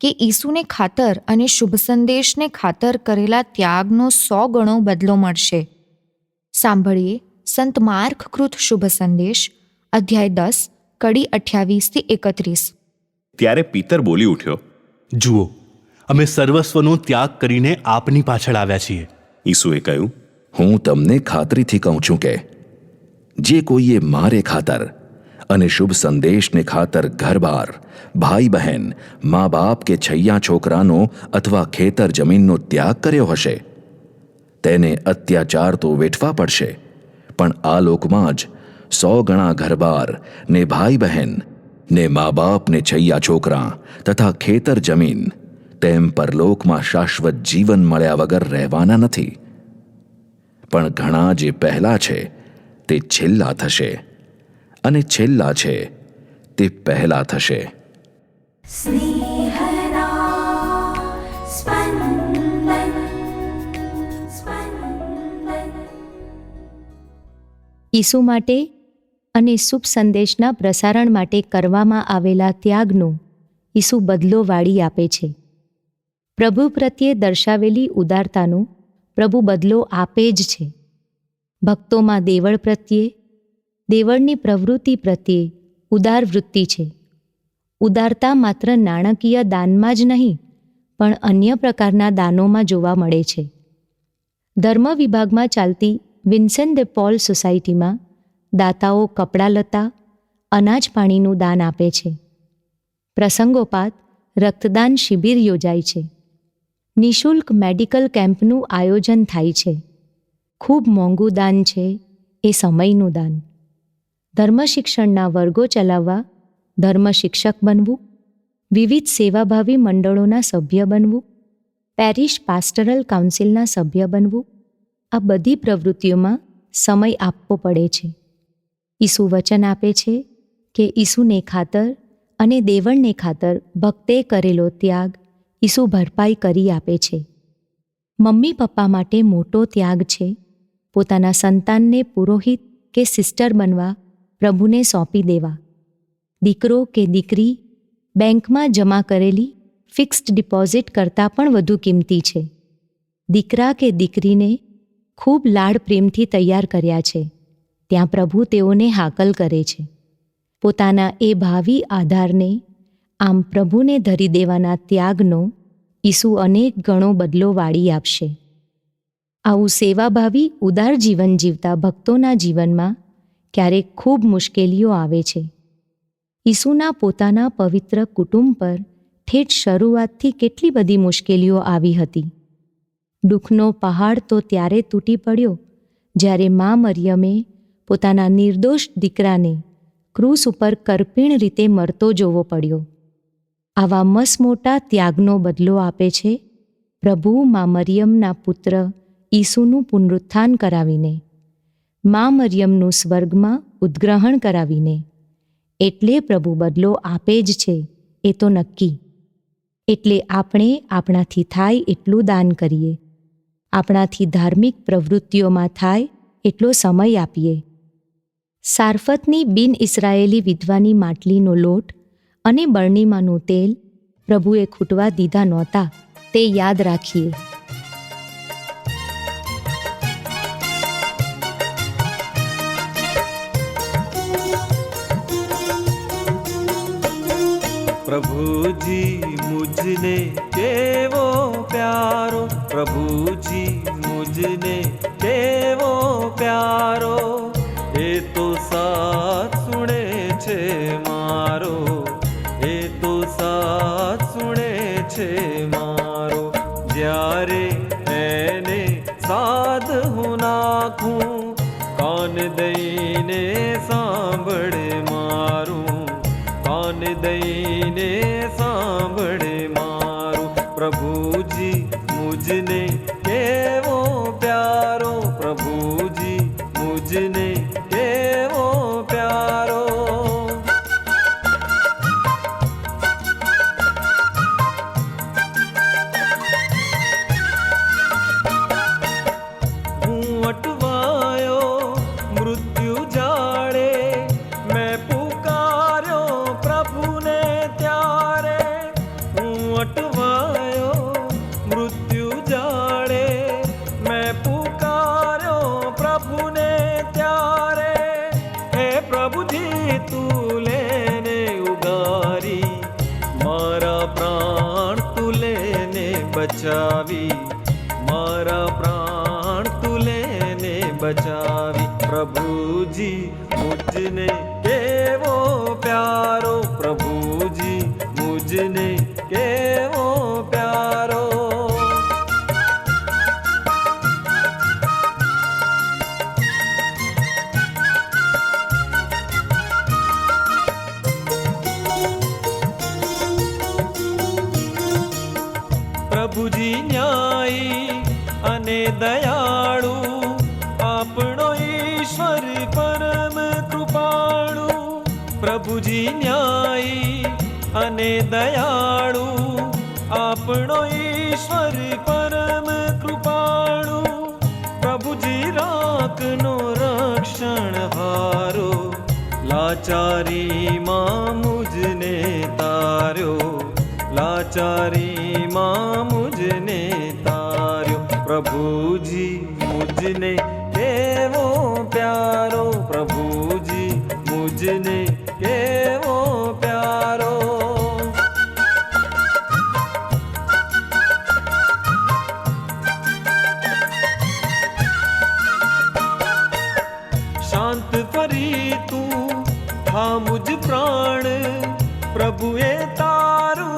કે ઈસુને ખાતર અને શુભ સંદેશને ખાતર કરેલા ત્યાગનો સો ગણો બદલો મળશે. સાંભળીએ સંત માર્કકૃત શુભ સંદેશ અધ્યાય દસ કડી અઠ્યાવીસથી એકત્રીસ. ત્યારે પિતર બોલી ઉઠ્યો જુઓ અમે સર્વસ્વનો ત્યાગ કરીને આપની પાછળ આવ્યા છીએ. ઈસુએ કહ્યું હું તમને ખાતરીથી કહું છું કે જે કોઈએ મારે ખાતર અને શુભ સંદેશને ખાતર ઘરબાર ભાઈ બહેન મા બાપ કે છૈયા છોકરાનો અથવા ખેતર જમીનનો ત્યાગ કર્યો હશે. તેને અત્યાચાર તો વેઠવા પડશે, પણ આ લોકમાં જ સો ગણા ઘરબાર ને ભાઈ બહેન ને મા બાપ ને છૈયા છોકરા તથા ખેતર જમીન તેમ પરલોકમાં શાશ્વત જીવન મળ્યા વગર રહેવાના નથી. પણ ઘણા જે પહેલા છે તે છેલ્લા થશે. અને છેલ્લા છે તે પહેલા થશે. ઈસુ માટે અને શુભ સંદેશના પ્રસારણ માટે કરવામાં આવેલા ત્યાગનો ઈસુ બદલો વાળી આપે છે. પ્રભુ પ્રત્યે દર્શાવેલી ઉદારતાનો પ્રભુ બદલો આપે જ છે. ભક્તોમાં દેવળ પ્રત્યે દેવળની પ્રવૃત્તિ પ્રત્યે ઉદાર વૃત્તિ છે. ઉદારતા માત્ર નાણાકીય દાનમાં જ નહીં, પણ અન્ય પ્રકારના દાનોમાં જોવા મળે છે. ધર્મ વિભાગમાં ચાલતી વિન્સેન્ટ દે પોલ સોસાયટીમાં દાતાઓ કપડાં લતા અનાજ પાણીનું દાન આપે છે. પ્રસંગોપાત રક્તદાન શિબિર યોજાય છે. નિઃશુલ્ક મેડિકલ કેમ્પનું આયોજન થાય છે. ખૂબ મોંઘું દાન છે એ સમયનું દાન. ધર્મ શિક્ષણના વર્ગો ચલાવવા ધર્મ શિક્ષક બનવું, વિવિધ સેવાભાવી મંડળોના સભ્ય બનવું, પેરિશ પાસ્ટરલ કાઉન્સિલના સભ્ય બનવું, આ બધી પ્રવૃત્તિઓમાં સમય આપવો પડે છે. ઈસુ વચન આપે છે કે ઈસુને ખાતર અને દેવળને ખાતર ભક્તે કરેલો ત્યાગ ઈસુ ભરપાઈ કરી આપે છે. મમ્મી પપ્પા માટે મોટો ત્યાગ છે. પોતાના સંતાનને પુરોહિત કે સિસ્ટર બનવા પ્રભુને સોંપી દેવા. દીકરો કે દીકરી બેંકમાં જમા કરેલી ફિક્સ્ડ ડિપોઝિટ કરતાં પણ વધુ કિંમતી છે. દીકરા કે દીકરીને ખૂબ લાડ પ્રેમથી તૈયાર કર્યા છે. ત્યાં પ્રભુ તેઓને હાકલ કરે છે. પોતાના એ ભાવિ આધારને આમ પ્રભુને ધરી દેવાના ત્યાગનો ઈસુ અનેક ગણો બદલો વાળી આપશે. આવું સેવાભાવી, ઉદાર જીવન જીવતા ભક્તોના જીવનમાં ક્યારેક ખૂબ મુશ્કેલીઓ આવે છે. ઈસુના પોતાના પવિત્ર કુટુંબ પર ઠેઠ શરૂઆતથી કેટલી બધી મુશ્કેલીઓ આવી હતી. દુઃખનો પહાડ તો ત્યારે તૂટી પડ્યો, જ્યારે મા મરિયમે પોતાના નિર્દોષ દીકરાને ક્રૂસ ઉપર કરપીણ રીતે મરતો જોવો પડ્યો. આવા મસમોટા ત્યાગનો બદલો આપે છે પ્રભુ મા મરિયમના પુત્ર ઈસુનું પુનરુત્થાન કરાવીને. મા મરિયમનું સ્વર્ગમાં ઉદ્ગ્રહણ કરાવીને. એટલે પ્રભુ બદલો આપે જ છે, એ તો નક્કી. એટલે આપણે આપણાથી થાય એટલું દાન કરીએ. આપણાથી ધાર્મિક પ્રવૃત્તિઓમાં થાય એટલો સમય આપીએ. સારફતની બિન ઇસરાયેલી વિધવાની માટલીનો લોટ અને બરણીમાંનું તેલ પ્રભુએ ખૂટવા દીધા નહોતા, તે યાદ રાખીએ. પ્રભુજી મુજને કેવો પ્યારો? પ્રભુજી મુજને કેવો પ્યારો? એ તો સાથ સુણે છે મારો. એ તો સાથ સુણે છે મારો. જ્યારે એને સાધ હું નાખું, કાન દઈને સાંભળ દઈને સાંભળે. બચાવી. મારા પ્રાણ તું લેને બચાવી. પ્રભુજી મુજને કેવો પ્યારો. પ્રભુજી મુજને કેવો અને દયાળુ, આપણો ઈશ્વર પરમ કૃપાળુ. પ્રભુજી ન્યાયી અને દયાળુ, આપણો ઈશ્વર પરમ કૃપાળુ. પ્રભુજી રાખનો રક્ષણ હારો, લાચારીમાં મુજને તાર્યો, લાચારીમાં મુજને તાર્યો પ્રભુજી, મુજને કેવો પ્યારો? પ્રભુજી, મુજને કેવો પ્યારો? શાંત ફરી તું, હા મુજ પ્રાણ, પ્રભુએ તારું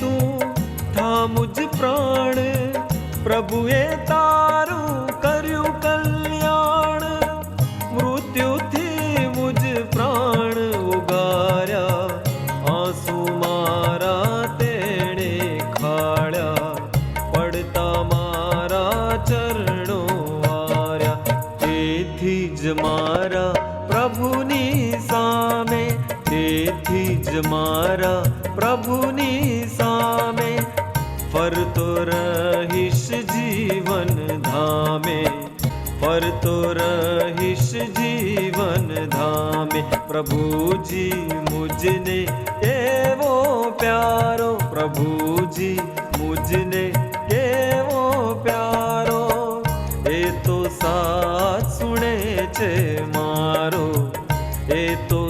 તું, થા મુજ પ્રાણ. પ્રભુએ તારું કર્યું કલ્યાણ. મૃત્યુથી મુજ પ્રાણ ઉગાર્યા. આંસુ મારા તેણે ખાળ્યા. પડતા મારા ચરણો વાર્યા. તેથી જ મારા પ્રભુની સામે, તેથી જ મારા ધામે ફરતો રહીશ જીવન ધામે પ્રભુજી મુજને એવો પ્યારો પ્રભુજી મુજને કેવો પ્યારો એ તો સાથ સુણે છે મારો એ તો